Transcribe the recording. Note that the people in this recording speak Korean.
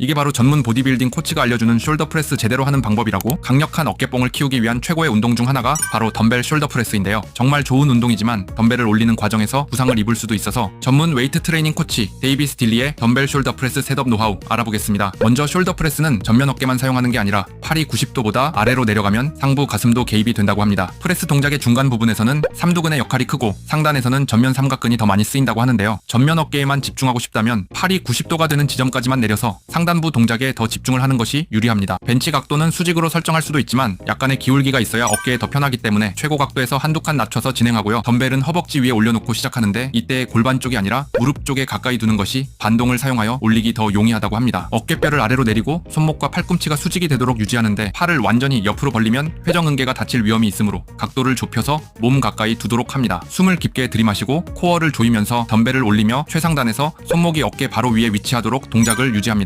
이게 바로 전문 보디빌딩 코치가 알려주는 숄더 프레스 제대로 하는 방법이라고 강력한 어깨뽕을 키우기 위한 최고의 운동 중 하나가 바로 덤벨 숄더 프레스인데요. 정말 좋은 운동이지만 덤벨을 올리는 과정에서 부상을 입을 수도 있어서 전문 웨이트 트레이닝 코치 데이비스 딜리의 덤벨 숄더 프레스 셋업 노하우 알아보겠습니다. 먼저 숄더 프레스는 전면 어깨만 사용하는 게 아니라 팔이 90도보다 아래로 내려가면 상부 가슴도 개입이 된다고 합니다. 프레스 동작의 중간 부분에서는 삼두근의 역할이 크고 상단에서는 전면 삼각근이 더 많이 쓰인다고 하는데요. 전면 어깨에만 집중하고 싶다면 팔이 90도가 되는 지점까지만 내려서 상단 부 동작에 더 집중을 하는 것이 유리합니다. 벤치 각도는 수직으로 설정할 수도 있지만 약간의 기울기가 있어야 어깨에 더 편하기 때문에 최고 각도에서 한두 칸 낮춰서 진행하고요. 덤벨은 허벅지 위에 올려놓고 시작하는데 이때 골반 쪽이 아니라 무릎 쪽에 가까이 두는 것이 반동을 사용하여 올리기 더 용이하다고 합니다. 어깨뼈를 아래로 내리고 손목과 팔꿈치가 수직이 되도록 유지하는데 팔을 완전히 옆으로 벌리면 회전근개가 다칠 위험이 있으므로 각도를 좁혀서 몸 가까이 두도록 합니다. 숨을 깊게 들이마시고 코어를 조이면서 덤벨을 올리며 최상단에서 손목이 어깨 바로 위에 위치하도록 동작을 유지합니다.